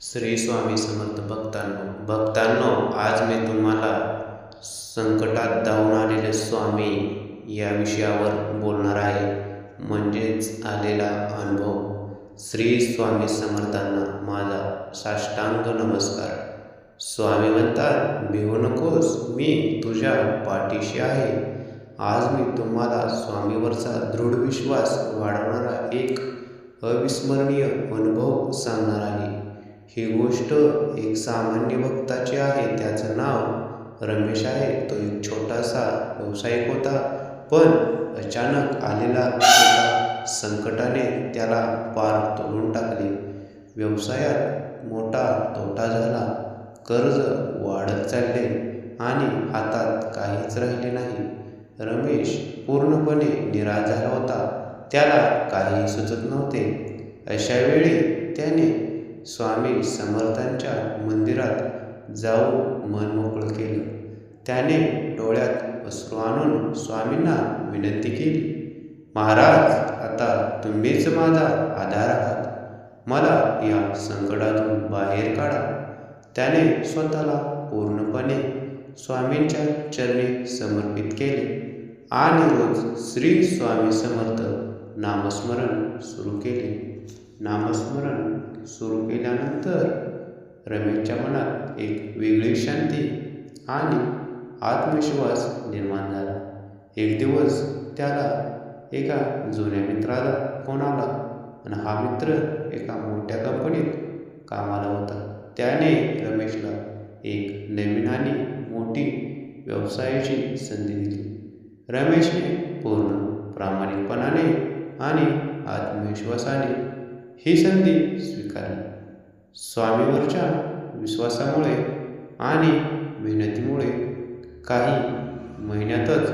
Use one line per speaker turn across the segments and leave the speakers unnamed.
श्री स्वामी समर्थ भक्तांनो भक्तांनो आज मी तुम्हाला संकटात धावून आलेले स्वामी या विषयावर बोलणार आहे. म्हणजेच आलेला अनुभव. श्री स्वामी समर्थांना माझा साष्टांग नमस्कार. स्वामी म्हणतात भिवू नकोस मी तुझ्या पाठीशी आहे. आज मी तुम्हाला स्वामीवरचा दृढ विश्वास वाढवणारा एक अविस्मरणीय अनुभव सांगणार आहे. ही गोष्ट एक सामान्य भक्ताची आहे त्याचं नाव रमेश आहे. तो एक छोटासा व्यावसायिक होता पण अचानक आलेला एका संकटाने त्याला पार तोडून टाकले. व्यवसायात मोठा तोटा झाला कर्ज वाढत चालले आणि हातात काहीच राहिले नाही. रमेश पूर्णपणे निराश झाला होता त्याला काही सुचत नव्हते. अशावेळी त्याने स्वामी समर्थांच्या मंदिरात जाऊन मन मोकळं केलं. त्याने डोळ्यात अश्रू आणून स्वामींना विनंती केली महाराज आता तुम्हीच माझा आधार आहात. मला या संकटातून बाहेर काढा. त्याने स्वतःला पूर्णपणे स्वामींच्या चरणी समर्पित केले आणि रोज श्री स्वामी समर्थ नामस्मरण सुरू केले. नामस्मरण सुरू केल्यानंतर रमेशच्या मनात एक वेगळी शांती आणि आत्मविश्वास निर्माण झाला. एक दिवस त्याला एका जुन्या मित्राला फोन आला आणि हा मित्र एका मोठ्या कंपनीत कामाला होता. त्याने रमेशला एक नवीन आणि मोठी व्यवसायाची संधी दिली. रमेशने पूर्ण प्रामाणिकपणाने आणि आत्मविश्वासाने ही संधी स्वीकारली. स्वामीवरच्या विश्वासामुळे आणि मेहनतीमुळे काही महिन्यातच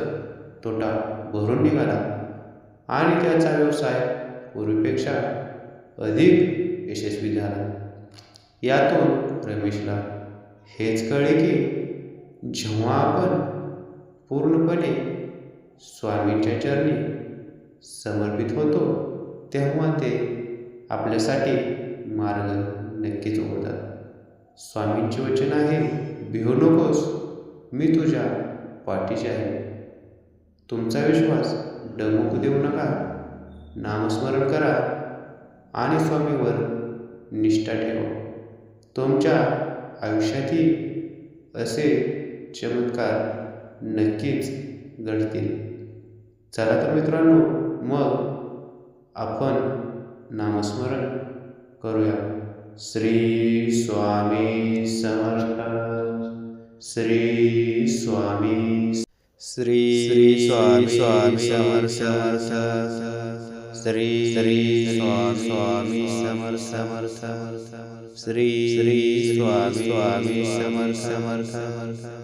तोटा भरून निघाला आणि त्याचा व्यवसाय पूर्वीपेक्षा अधिक यशस्वी झाला. यातून रमेशला हेच कळले की जेव्हा आपण पूर्णपणे स्वामींच्या चरणी समर्पित होतो तेव्हा ते आपल्यासाठी मार्ग नक्कीच उघडतात स्वामींचे वचन आहे भिवू नकोस मी तुझ्या पाठीशी आहे. तुमचा विश्वास डमकू देऊ नका नामस्मरण करा आणि स्वामीवर निष्ठा ठेवा. तुमच्या आयुष्यातही असे चमत्कार नक्कीच घडतील. चला तर मित्रांनो मग आपण नामस्मरण करूया. श्री स्वामी समर्थ. श्री स्वामी श्री स्वामी स्वामी समर्थ. श्री श्री स्वामी समर्थ. समर्थ. श्री श्री स्वामी स्वामी समर्थ. समर्थ.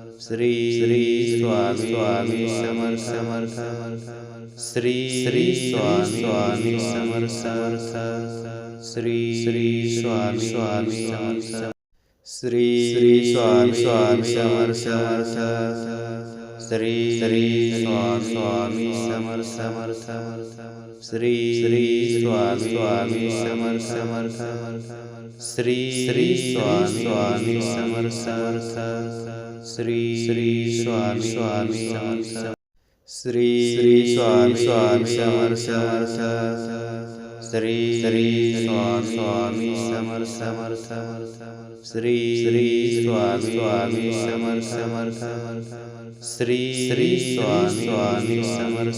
श्री श्री स्वामी स्वामी समर्थ. समर्थ. श्री श्री स्वामी स्वामी समर्थ. समर्थ. श्री श्री स्वामी स्वामी समर्थ. श्री श्री स्वामी स्वामी समर्थ. समर्थ. श्री श्री स्वामी स्वामी समर्थ. समर्थ. श्री श्री स्वामी स्वामी समर्थ. समर्थ. श्री श्री स्वामी स्वामी समर्थ. समर्थ. श्री श्री स्वामी स्वामी समर्थ श्री श्री स्वामी स्वामी समर्थ समर्थ श्री श्री स्वामी स्वामी समर्थ समर्थ श्री श्री स्वामी स्वामी समर्थ समर्थ श्री श्री स्वामी स्वामी समर्थ